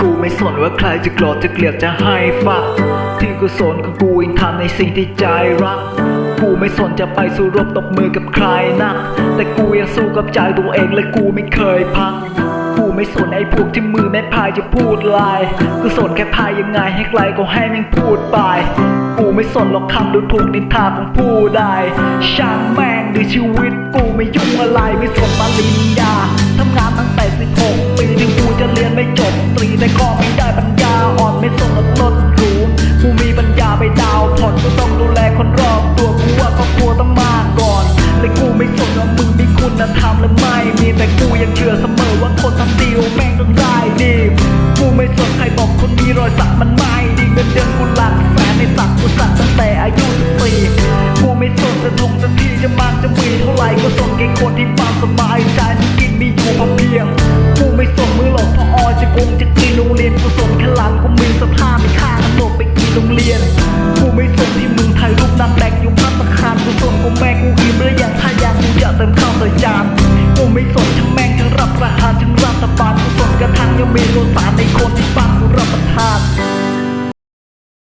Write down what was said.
กูไม่สนว่าใครจะโกรธจะเกลียดจะให้ฟักที่กูสนคือกูเองทำในสิ่งที่ใจรัก กูไม่สนจะไปสู้รบตบมือกับใครนัก แต่กูยังสู้กับใจตัวเองและกูไม่เคยพักกูไม่สนไอ้พวกที่มือแม่พายจะพูดลายกูสนแค่พายยังไงให้ไกลก็ให้แม่งพูดไป กูไม่สนหรอกคำดูถูกนินทาของผู้ใดช่างแม่งในชีวิตกูไม่ยุ่งอะไรไม่สนปริญญาทำงานตั้งแต่16ปีถึง ตรีแต่ก็ไม่ได้ปัญญาอ่อนไม่สนรถรถหรูกูมีปัญญาไปดาวผ่อนกูต้องดูแลคนรอบตัวกูว่าครอบครัวต้องมาก่อนและกูไม่สนว่ามึงมีคุณธรรมหรือไม่มีแต่กูยังเชื่อเสมอว่าคนทำดีแม่งต้องได้ดีกูไม่สนใครบอกคนมีรอยสักมันไม่ดีเงินเดือนกูหลักแสนในสักกูสักตั้งแต่อายุสิบสี่กูไม่สนจะทงจะทีจะมากจะมีเท่าไหร่กูสนแค่คนที่ความสบายใจที่กินมีอยู่พอเพียงกูไม่สน กูมีสภาพไม่ค่าขนมไปกี่โรงเรียน กูไม่สนที่มึงถ่ายรูปนางแบกอยู่พัตตาคารกูสนกูแม่กูอิ่มหรือยังถ้ายังกูจะเติมข้าวใส่จานกูไม่สนทั้งแม่งทั้งรับประหารทั้งรัฐบาลกูสนกระทั่งยังมีโลสารในคนที่